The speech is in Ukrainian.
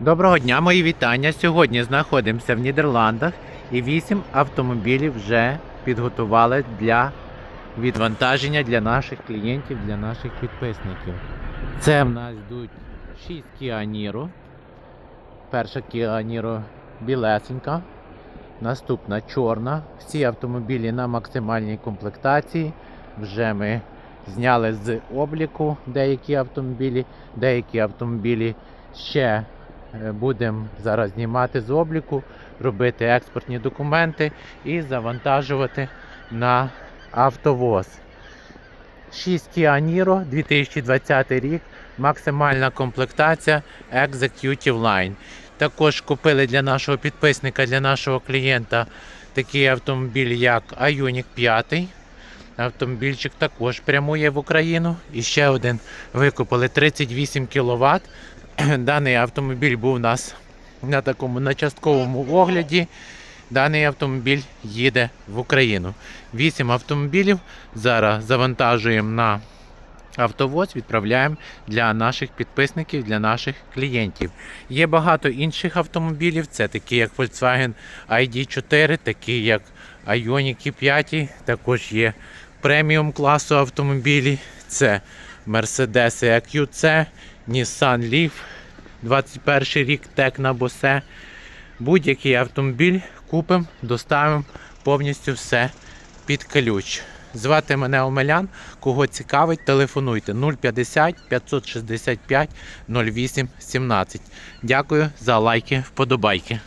Доброго дня, мої вітання. Сьогодні знаходимося в Нідерландах і 8 автомобілів вже підготували для відвантаження для наших клієнтів, для наших підписників. Це в нас йдуть 6 Kia Niro. Перша Kia Niro білесенька, наступна чорна. Всі автомобілі на максимальній комплектації. Вже ми зняли з обліку деякі автомобілі, деякі автомобілі ще Будемо зараз знімати з обліку, робити експортні документи і завантажувати на автовоз. 6 Kia Niro 2020 рік, максимальна комплектація Executive Line. Також купили для нашого підписника, для нашого клієнта такий автомобіль, як Ioniq 5. Автомобільчик також прямує в Україну. І ще один викупили 38 кВт. Даний автомобіль був у нас на такому на частковому огляді. Даний автомобіль їде в Україну. Вісім автомобілів зараз завантажуємо на автовоз, відправляємо для наших підписників, для наших клієнтів. Є багато інших автомобілів, це такі як Volkswagen ID4, такі як Ioniq 5, також є преміум класу автомобілі. Це Mercedes EQC, Nissan Leaf, 21 рік Tecna Bose. Будь-який автомобіль купимо, доставимо повністю все під ключ. Звати мене Омелян. Кого цікавить, телефонуйте 050 565 08 17. Дякую за лайки, вподобайки.